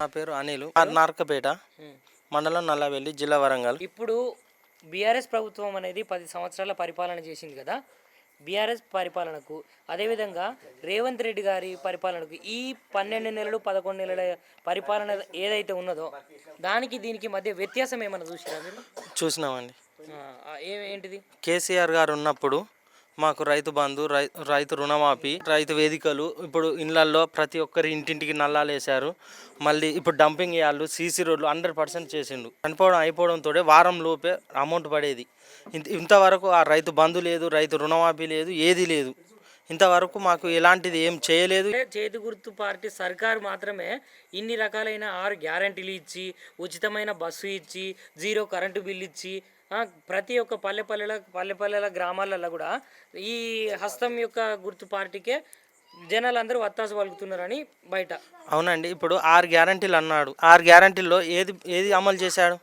నా పేరు అనిల్. నార్కపేట మండలం నల్లవెల్లి జిల్లా వరంగల్. ఇప్పుడు బీఆర్ఎస్ ప్రభుత్వం అనేది పది సంవత్సరాల పరిపాలన చేసింది కదా? బీఆర్ఎస్ పరిపాలనకు అదేవిధంగా రేవంత్ రెడ్డి గారి పరిపాలనకు ఈ పన్నెండు నెలలు పదకొండు నెలల పరిపాలన ఏదైతే ఉన్నదో దానికి దీనికి మధ్య వ్యత్యాసం ఏమైనా మీరు? చూసినామండి. ఏంటిది? కేసీఆర్ గారు ఉన్నప్పుడు మాకు రైతు బంధు రై రైతు రుణమాఫీ రైతు వేదికలు ఇప్పుడు ఇళ్ళల్లో ప్రతి ఒక్కరి ఇంటింటికి నల్లాలు వేశారు మళ్ళీ ఇప్పుడు డంపింగ్ వేయాలి సీసీ రోడ్లు హండ్రెడ్ పర్సెంట్ చేసిండు. చనిపోవడం అయిపోవడంతో వారం లోపే అమౌంట్ పడేది. ఇంత ఇంతవరకు ఆ రైతు బంధు లేదు రైతు రుణమాఫీ లేదు ఏది లేదు. ఇంతవరకు మాకు ఎలాంటిది ఏం చేయలేదు. చేతి గుర్తు పార్టీ సర్కారు మాత్రమే ఇన్ని రకాలైన ఆరు గ్యారంటీలు ఇచ్చి ఉచితమైన బస్సు ఇచ్చి జీరో కరెంటు బిల్ ఇచ్చి ప్రతి ఒక్క పల్లె పల్లెల పల్లె పల్లెల గ్రామాలలో కూడా ఈ హస్తం యొక్క గుర్తు పార్టీకే జనాలందరూ వత్తాసు పలుకుతున్నారని బయట. అవునండి ఇప్పుడు ఆరు గ్యారంటీలు అన్నాడు. ఆరు గ్యారంటీల్లో ఏది ఏది అమలు చేశాడు?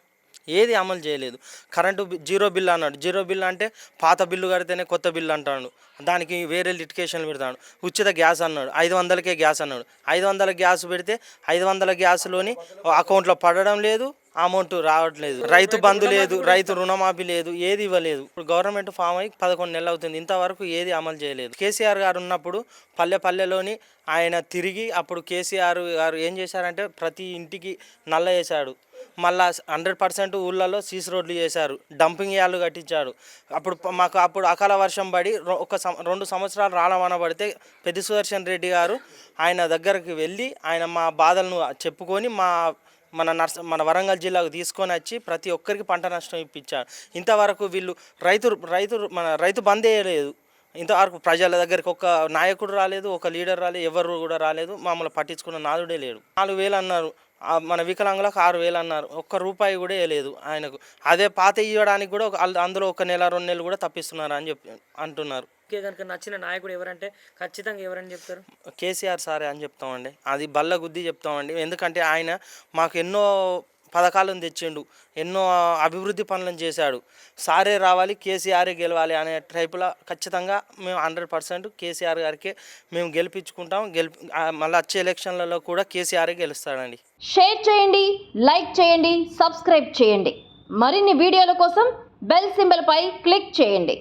ఏది అమలు చేయలేదు. కరెంటు జీరో బిల్ అన్నాడు. జీరో బిల్ అంటే పాత బిల్లు కడితేనే కొత్త బిల్లు అంటాడు. దానికి వేరే లిటికేషన్లు పెడతాడు. ఉచిత గ్యాస్ అన్నాడు. ఐదు వందలకే గ్యాస్ అన్నాడు. ఐదు వందల గ్యాస్ పెడితే ఐదు వందల గ్యాస్లోని అకౌంట్లో పడడం లేదు అమౌంట్ రావట్లేదు. రైతు బంధు లేదు రైతు రుణమాఫీ లేదు ఏది ఇవ్వలేదు. ఇప్పుడు గవర్నమెంట్ ఫామ్ అయ్యి పదకొండు నెలలు అవుతుంది. ఇంతవరకు ఏది అమలు చేయలేదు. కేసీఆర్ గారు ఉన్నప్పుడు పల్లె పల్లెలోని ఆయన తిరిగి అప్పుడు కేసీఆర్ గారు ఏం చేశారంటే ప్రతి ఇంటికి నల్ల వేశాడు. మళ్ళా హండ్రెడ్ పర్సెంట్ ఊళ్ళలో సీసీ రోడ్లు చేశారు. డంపింగ్ యాలు కట్టించాడు అప్పుడు మాకు అప్పుడు అకాల వర్షం పడి రొ- ఒక సం- రెండు సంవత్సరాలు రాలవాన పడితే పెద్ద సుదర్శన్ రెడ్డి గారు ఆయన దగ్గరికి వెళ్ళి ఆయన మా బాధలను చెప్పుకొని మా మన నర్స మన వరంగల్ జిల్లాకు తీసుకొని వచ్చి ప్రతి ఒక్కరికి పంట నష్టం ఇప్పించారు. ఇంతవరకు వీళ్ళు రైతు రైతు మన రైతు బంద్ చేయలేదు ఇంతవరకు ప్రజల దగ్గరికి ఒక నాయకుడు రాలేదు ఒక లీడర్ రాలేదు ఎవరు కూడా రాలేదు. మమ్మల్ని పట్టించుకున్న నాదుడే లేడు. నాలుగు వేలు అన్నారు. మన వికలాంగులకు ఆరు వేలు అన్నారు. ఒక్క రూపాయి కూడా వేయలేదు ఆయనకు. అదే పాత ఇవ్వడానికి కూడా అందులో ఒక నెల రెండు నెలలు కూడా తప్పిస్తున్నారు అని చెప్పి అంటున్నారు. కనుక నచ్చిన నాయకుడు ఎవరంటే ఖచ్చితంగా ఎవరని చెప్తారు? కేసీఆర్ సారే అని చెప్తామండి. అది బల్ల గుద్ది చెప్తామండి. ఎందుకంటే ఆయన మాకు ఎన్నో పథకాలను తెచ్చిండు. ఎన్నో అభివృద్ధి పనులను చేశాడు. సారే రావాలి కేసీఆరే గెలవాలి అనే టైపులో ఖచ్చితంగా మేము హండ్రెడ్ పర్సెంట్ కేసీఆర్ గారికే మేము గెలిపించుకుంటాం. గెలిపి మళ్ళీ వచ్చే ఎలక్షన్లలో కూడా కేసీఆరే గెలుస్తాడండి. షేర్ చేయండి లైక్ చేయండి సబ్స్క్రైబ్ చేయండి. మరిన్ని వీడియోల కోసం బెల్ సింబల్పై క్లిక్ చేయండి.